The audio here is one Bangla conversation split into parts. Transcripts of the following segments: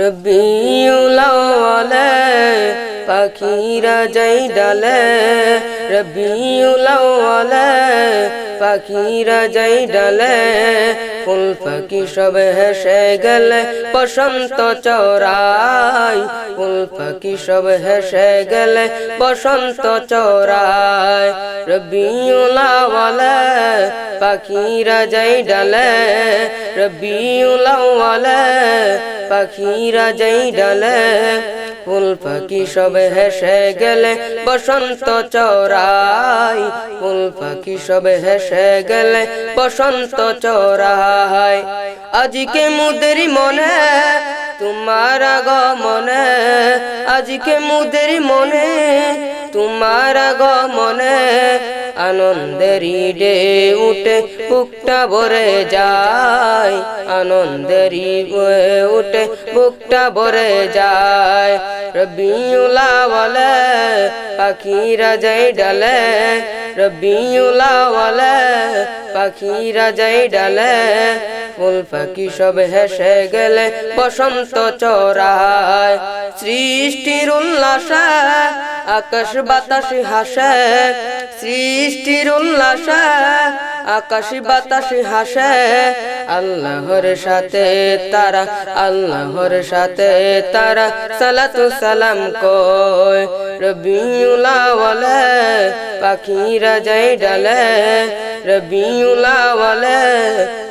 রবিউলাওয়ালে পাখিরা যাই ডালে। রবিউলাওয়ালে পাখিরা যাই ডালে। ফুল পাখি সব হেসে গেলে, বসন্ত চৌরাই ফুল পাখি সব হেসে গেলে, বসন্ত চৌরাই রবিউলাওয়ালে পাখিরা যাই ডালে। রবিউলাওয়ালে পাখিরা যাই ডালে, ফুল পাখি সব হেসে গেলে, বসন্ত চৌরাই ফুল পাখি সব হেসে গেলে, বসন্ত চৌরাই আজকে মুদের মনে, তোমার মনে, আজকে মুদের মনে, তোমার মনে আনন্দেরই ডে উঠে বুকটা ভরে যায়। আনন্দেরই উঠে বুকটা ভরে যায়। রবিউলাওয়ালে পাখিরা যাই ডালে, রবিউলাওয়ালে পাখিরা যাই ডালে, ফুল পাখি সব হেসে গেলে বসন্ত চড়ায়। সৃষ্টির উল্লাসে, আকাশ বাতাস হাসে সৃষ্টির উল্লাসে, আকাশ বাতাস হাসে। আল্লাহর সাথে তারা, আল্লাহর সাথে তারা সালাতু সালাম কয়। রবিউলাওয়ালে পাখিরা যাই ডালে রবিউলাওয়ালে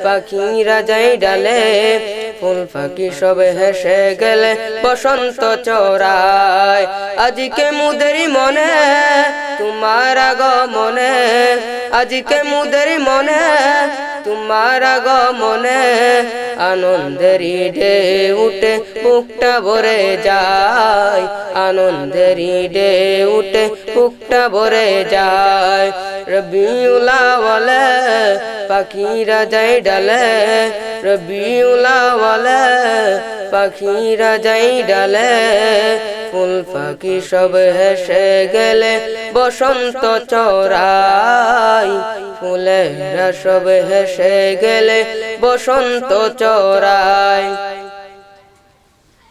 পাখিরা যাই ডালে। ফুল পাখি সব হেসে গেলে বসন্ত চড়ায়। আজকে মুদের মনে তোমার আগ মনে, আজকে মুদের মনে, তোমার আগ মনে আনন্দেরই ডে উঠে বুকটা ভরে যায় আনন্দেরই ডে উঠে বুকটা ভরে যায়। রবিউলাওয়ালে পাখিরা যাই ডালে, রবিউলাওয়ালে পাখিরা যাই ডালে, ফুল পাখি সব হেসে গেলে বসন্ত চড়াই। ফুলেরা সব হেসে গেলে বসন্ত চড়াই।